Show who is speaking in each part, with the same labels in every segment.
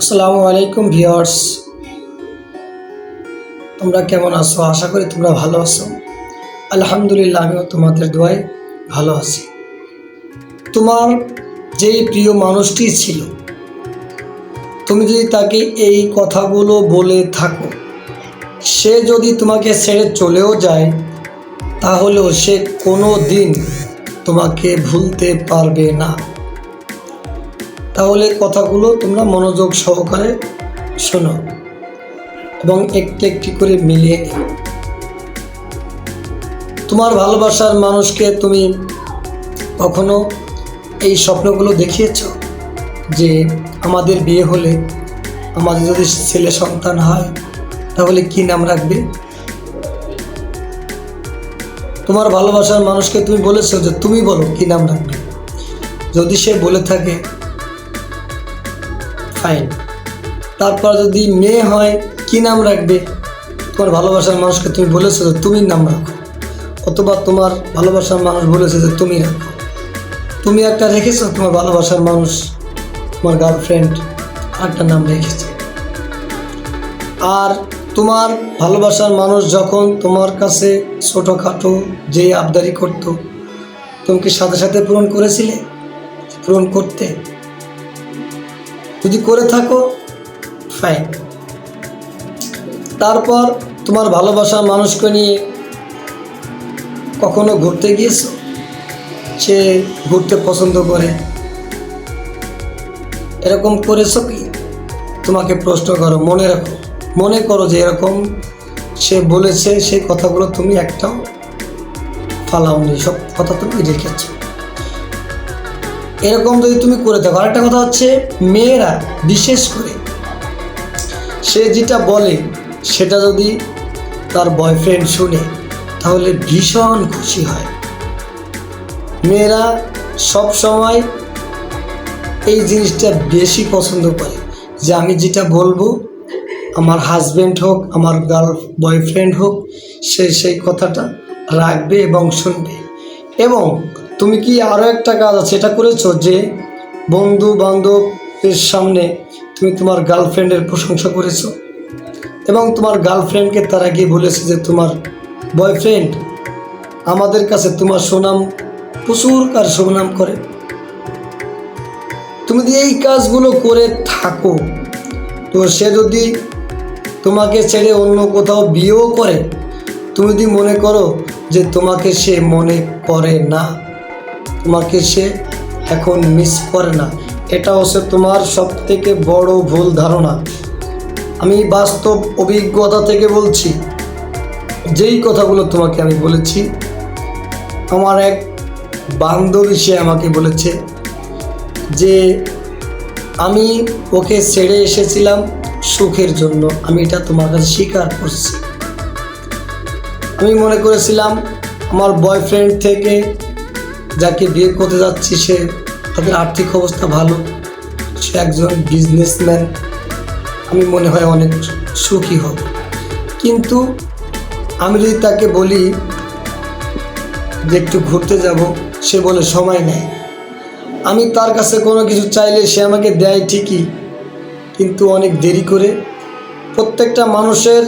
Speaker 1: আসসালামু আলাইকুম ভিওয়ার্স তোমরা কেমন আছো? আশা করি তোমরা ভালো আছো। আলহামদুলিল্লাহ, আমিও তোমাদের দোয়ায় ভালো আছি। তোমার যেই প্রিয় মানুষটি ছিল, তুমি যদি তাকে এই কথাগুলো বলে থাকো, সে যদি তোমাকে ছেড়ে চলেও যায়, তাহলেও সে কোনো দিন তোমাকে ভুলতে পারবে না। তাহলে কথাগুলো তোমরা মনোযোগ সহকারে শোনো এবং একটি একটি করে মিলিয়ে নিও। তোমার ভালোবাসার মানুষকে তুমি কখনো এই স্বপ্নগুলো দেখিয়েছ? যে আমাদের বিয়ে হলে আমাদের যদি ছেলে সন্তান হয়, তাহলে কি নাম রাখবে? তোমার ভালোবাসার মানুষকে তুমি বলেছ যে তুমি বলো কি নাম রাখবে? যদি সে বলে থাকে ফাইন তারপর যদি মেয়ে হয়, কি নাম রাখবে? তোমার ভালোবাসার মানুষকে তুমি বলেছ যে তুমি নাম রাখো। অথবা তোমার ভালোবাসার মানুষ বলেছে যে তুমি রাখো। তুমি একটা রেখেছো, তোমার ভালোবাসার মানুষ, তোমার গার্লফ্রেন্ড একটা নাম রেখেছে। আর তোমার ভালোবাসার মানুষ যখন তোমার কাছে ছোটোখাটো যে আবদারি করতো, তুমি কি সাথে সাথে পূরণ করেছিলে? পূরণ করতে? যদি করে থাকো ফাইন তারপর তোমার ভালোবাসার মানুষকে নিয়ে কখনো ঘুরতে গিয়েছো? সে ঘুরতে পছন্দ করে। এরকম করেছ কি? তোমাকে প্রশ্ন করো, মনে রাখো। মনে করো যে এরকম সে বলেছে, সেই কথাগুলো তুমি একটাও ফালাওনি। সব কথা তুমি রেখেছো। এরকম যদি তুমি করে থাকো আরেকটা কথা হচ্ছে মেয়েরা বিশেষ করে সে যেটা বলে, সেটা যদি তার বয়ফ্রেন্ড শুনে, তাহলে ভীষণ খুশি হয়। মেয়েরা সব সময় এই জিনিসটা বেশি পছন্দ করে, যে আমি যেটা বলব, আমার হাজব্যান্ড হোক, আমার গার্ল বয়ফ্রেন্ড হোক, সে সেই কথাটা রাখবে এবং শুনবে। এবং তুমি কি আরও একটা কাজ আছে? এটা করেছ যে বন্ধু বান্ধবের সামনে তুমি তোমার গার্লফ্রেন্ডের প্রশংসা করেছ। এবং তোমার গার্লফ্রেন্ডকে তারা গিয়ে বলেছে যে তোমার বয়ফ্রেন্ড আমাদের কাছে তোমার সুনাম, প্রচুর কার সুনাম করে। তুমি যদি এই কাজগুলো করে থাকো, তো সে যদি তোমাকে ছেড়ে অন্য কোথাও বিয়েও করে, তুমি যদি মনে করো যে তোমাকে সে মনে করে না। তোমাকে সে এখন মিস করে না। এটা হচ্ছে তোমার সব থেকে বড় ভুল ধারণা। আমি বাস্তব অভিজ্ঞতা থেকে বলছি, যেই কথাগুলো তোমাকে আমি বলেছি, আমার এক বান্ধবী সে আমাকে বলেছে যে, আমি ওকে ছেড়ে এসেছিলাম সুখের জন্য, আমি এটা তোমার কাছে স্বীকার করছি। আমি মনে করেছিলাম, আমার বয়ফ্রেন্ড থেকে যাকে বিয়ে করতে যাচ্ছি সে তাদের আর্থিক অবস্থা ভালো। সে একজন বিজনেসম্যান আমি মনে হয় অনেক সুখী হব। কিন্তু আমি যদি তাকে বলি যে একটু ঘুরতে যাব, সে বলে সময় নেয় আমি তার কাছে কোনো কিছু চাইলে সে আমাকে দেয় ঠিকই, কিন্তু অনেক দেরি করে প্রত্যেকটা মানুষের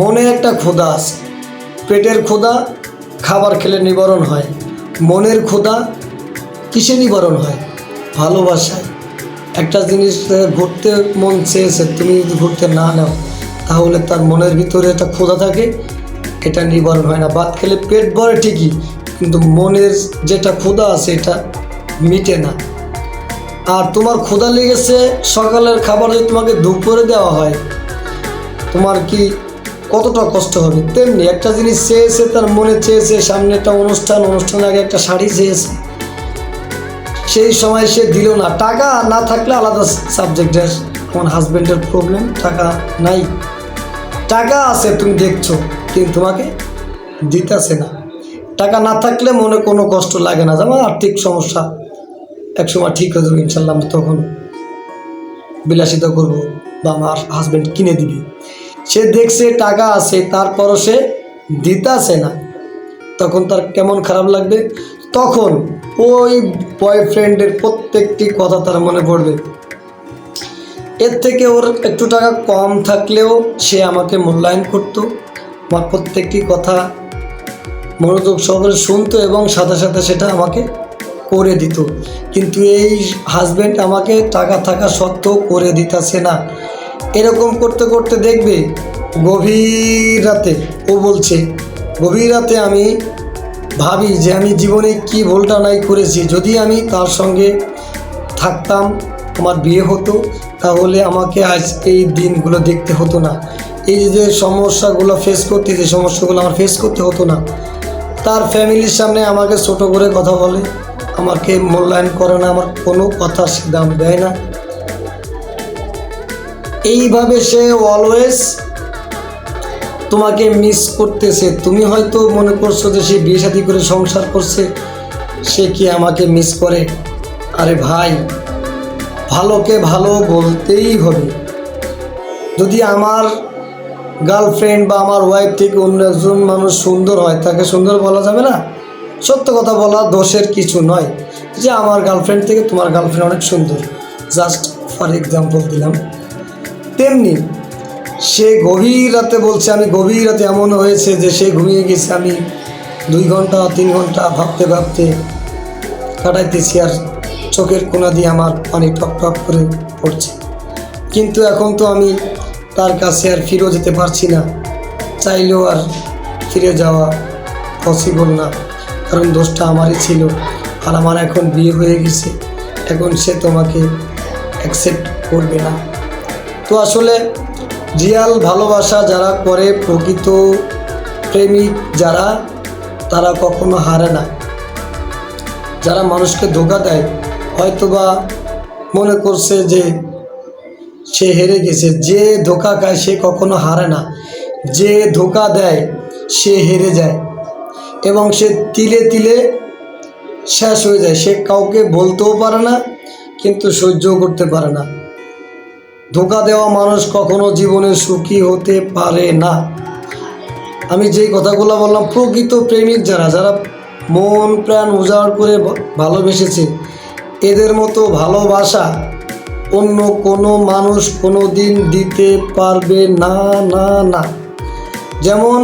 Speaker 1: মনে একটা ক্ষুধা আছে। পেটের ক্ষুধা, খাবার খেলে নিবারণ হয়। মনের ক্ষুধা কিসে নিবারণ হয়? ভালোবাসায়। একটা জিনিস ঘুরতে মন চেয়েছে, তুমি যদি ঘুরতে না নাও, তাহলে তার মনের ভিতরে একটা ক্ষুধা থাকে, এটা নিবারণ হয় না। ভাত খেলে পেট ভরে ঠিকই, কিন্তু মনের যেটা ক্ষুধা আছে, এটা মিটে না। আর তোমার ক্ষুধা লেগেছে, সকালের খাবার যদি তোমাকে দুপুরে দেওয়া হয়, তোমার কি কতটা কষ্ট হবে? তেমনি একটা জিনিস চেয়েছে, তার মনে চেয়েছে সামনে একটা অনুষ্ঠান অনুষ্ঠান আগে একটা শাড়ি চেয়েছে। সেই সময় সে দিল না। টাকা না থাকলে আলাদা সাবজেক্টের আমার হাজব্যান্ডের প্রবলেম টাকা নাই। টাকা আছে, তুমি দেখছ, কিন্তু তোমাকে দিতেছে না। টাকা না থাকলে মনে কোনো কষ্ট লাগে না। যেমন আর্থিক সমস্যা এক সময় ঠিক হয়ে যাবে ইনশাল্লাহ তখন বিলাসিতা করব বা আমার হাজব্যান্ড কিনে দিবে। সে দেখছে টাকা আছে, তারপরও সে দিতাছে না। তখন তার কেমন খারাপ লাগবে? তখন ওই বয়ফ্রেন্ডের প্রত্যেকটি কথা তার মনে পড়বে। এর থেকে ওর একটু টাকা কম থাকলেও সে আমাকে মূল্যায়ন করতো। আমার প্রত্যেকটি কথা মনোযোগ সহকারে শুনতো এবং সাথে সাথে সেটা আমাকে করে দিত। কিন্তু এই হাজব্যান্ড আমাকে টাকা থাকা সত্ত্বেও করে দিতাছে না। এরকম করতে করতে দেখবে গভীর রাতে ও বলছে, গভীর রাতে আমি ভাবি যে আমি জীবনে কি ভুলটা নাই করেছি। যদি আমি তার সঙ্গে থাকতাম, আমার বিয়ে হতো, তাহলে আমাকে আজ এই দিনগুলো দেখতে হতো না। এই যে সমস্যাগুলো ফেস করতে যে সমস্যাগুলো আমার ফেস করতে হতো না। তার ফ্যামিলির সামনে আমাকে ছোট করে কথা বলে, আমাকে মূল্যায়ন করে না, আমার কোনো কথা সে দাম দেয় না। এইভাবে সে অলওয়েজ তোমাকে মিস করতেছে। তুমি হয়তো মনে করছ যে সে বিয়ে শাদী করে সংসার করছে, সে কি আমাকে মিস করে? আরে ভাই, ভালোকে ভালো বলতেই হবে। যদি আমার গার্লফ্রেন্ড বা আমার ওয়াইফ থেকে অন্য একজন মানুষ সুন্দর হয়, তাকে সুন্দর বলা যাবে না? সত্য কথা বলা দোষের কিছু নয়। যে আমার গার্লফ্রেন্ড থেকে তোমার গার্লফ্রেন্ড অনেক সুন্দর। জাস্ট ফর এক্সাম্পল দিলাম। তেমনি সে গভীর রাতে বলছে, আমি গভীর রাতে এমন হয়েছে যে সে ঘুমিয়ে গেছে। আমি দুই ঘণ্টা, তিন ঘণ্টা ভাবতে ভাবতে কাটাইতেছি আর চোখের কোনা দিয়ে আমার পানি টপ টপ করে পড়ছে। কিন্তু এখন তো আমি তার কাছে আর ফিরেও যেতে পারছি না। চাইলেও আর ফিরে যাওয়া পসিবল না। কারণ দোষটা আমারই ছিল আর আমার এখন বিয়ে হয়ে গেছে। এখন সে তোমাকে অ্যাকসেপ্ট করবে না। তো আসলে রিয়াল ভালোবাসা যারা করে, প্রকৃত প্রেমিক যারা, তারা কখনো হারে না। যারা মানুষকে ধোকা দেয়, হয়তোবা মনে করছে যে সে হেরে গেছে। যে ধোকা খায়, সে কখনো হারে না। যে ধোকা দেয়, সে হেরে যায়। এবং সে তিলে তিলে শেষ হয়ে যায়। সে কাউকে বলতেও পারে না, কিন্তু সহ্যও করতে পারে না। ধোকা দেওয়া মানুষ কখনো জীবনে সুখী হতে পারে না। আমি যেই কথাগুলো বললাম, প্রকৃত প্রেমিক যারা যারা মন, প্রাণ উজাড় করে ভালোবেসেছে, এদের মতো ভালোবাসা অন্য কোনো মানুষ কোনো দিন দিতে পারবে না না না। যেমন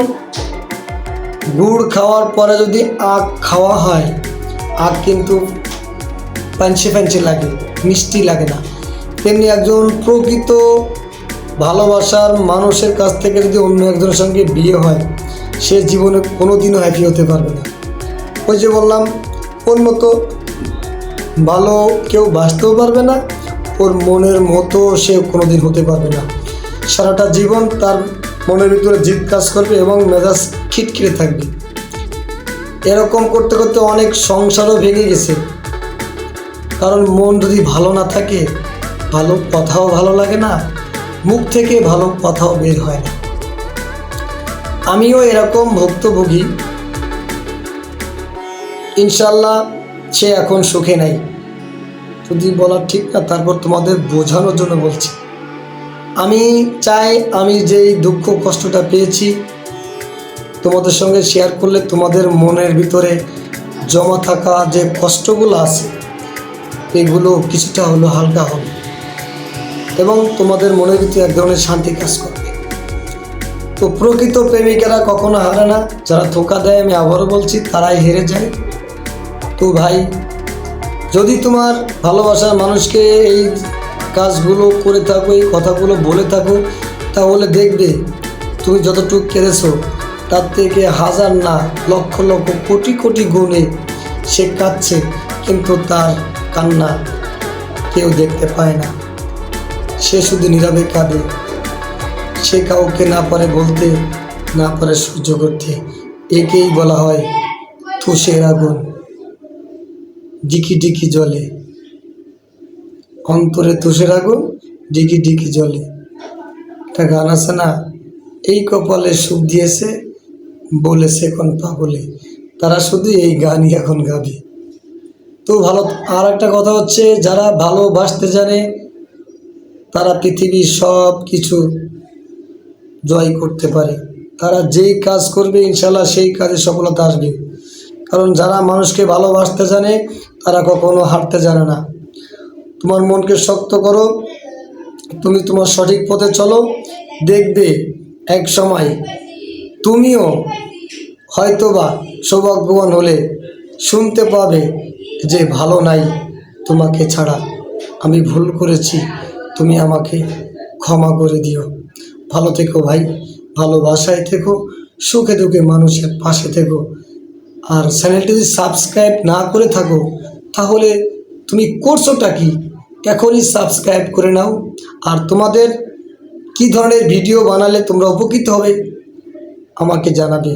Speaker 1: গুড় খাওয়ার পরে যদি আখ খাওয়া হয়, আখ কিন্তু পাঞ্চে পাঞ্চে লাগে, মিষ্টি লাগে না। তেমনি একজন প্রকৃত ভালোবাসার মানুষের কাছ থেকে যদি অন্য একজনের সঙ্গে বিয়ে হয়, সে জীবনে কোনো দিনও হ্যাপি হতে পারবে না। ওই যে বললাম, ওর মতো ভালো কেউ বাঁচতেও পারবে না, ওর মনের মতো সে কোনো দিন হতে পারবে না। সারাটা জীবন তার মনের ভিতরে জিদ কাজ করবে এবং মেজাজ খিটখিটে থাকবে। এরকম করতে করতে অনেক সংসারও ভেঙে গেছে। কারণ মন যদি ভালো না থাকে ভালো কথাও ভালো লাগে না, মুখ থেকে ভালো কথাও বের হয় না। আমিও এরকম ভুক্তভোগী। ইনশাল্লাহ সে এখন সুখে নাই। যদি বলা ঠিক না, তারপর তোমাদের বোঝানোর জন্য বলছি। আমি চাই আমি যেই দুঃখ কষ্টটা পেয়েছি, তোমাদের সঙ্গে শেয়ার করলে তোমাদের মনের ভিতরে জমা থাকা যে কষ্টগুলো আছে, এগুলো কিছুটা হলো হালকা হবে। এবং তোমাদের মনের ভিতরে এক ধরনের শান্তি কাজ করবে। তো প্রকৃত প্রেমিকেরা কখনো হারে না, যারা ধোকা দেয়, আমি আবারও বলছি, তারাই হেরে যায়। তো ভাই, যদি তোমার ভালোবাসার মানুষকে এই কাজগুলো করে থাকো, এই কথাগুলো বলে থাকো, তাহলে দেখবে তুমি যতটুকু কেড়েছো, তার থেকে হাজার না, লক্ষ লক্ষ কোটি কোটি গুণে সে কাঁদছে, কিন্তু তার কান্না কেউ দেখতে পায় না। সে শুধু নীরবে কাঁদে। সে কাউকে না পারে বলতে, না পারে সহ্য করতে। একেই বলা হয় তুষের আগুন। ডিকি ডিকি জলে অন্তরে তুষের আগুন, ডিকি ডিকি জলে একটা গান আছে না? এই কপালে সুখ দিয়েছে, বলেছে এখন পাগলে। তারা শুধু এই গানই এখন গাবে। তো ভালো আর একটা কথা হচ্ছে, যারা ভালোবাসতে জানে তারা পৃথিবীর সব কিছু জয় করতে পারে। তারা যেই কাজ করবে, ইনশাল্লাহ সেই কাজে সফলতা আসবে। কারণ যারা মানুষকে ভালোবাসতে জানে, তারা কখনো হারতে জানে না। তোমার মনকে শক্ত করো, তুমি তোমার সঠিক পথে চলো। দেখবে এক সময় তুমিও হয়তোবা সৌভাগ্যবান হলে শুনতে পাবে যে ভালো নাই তোমাকে ছাড়া। আমি ভুল করেছি। তুমি আমাকে ক্ষমা করে দিও। ভালো থেকো ভাই ভালোবাসায় থেকো, সুখে দুঃখে মানুষের পাশে থেকো। আর চ্যানেলটি যদি সাবস্ক্রাইব না করে থাকো, তাহলে তুমি করছোটা কি? এখনই সাবস্ক্রাইব করে নাও। আর তোমাদের কি ধরনের ভিডিও বানালে তোমরা উপকৃত হবে, আমাকে জানাবে।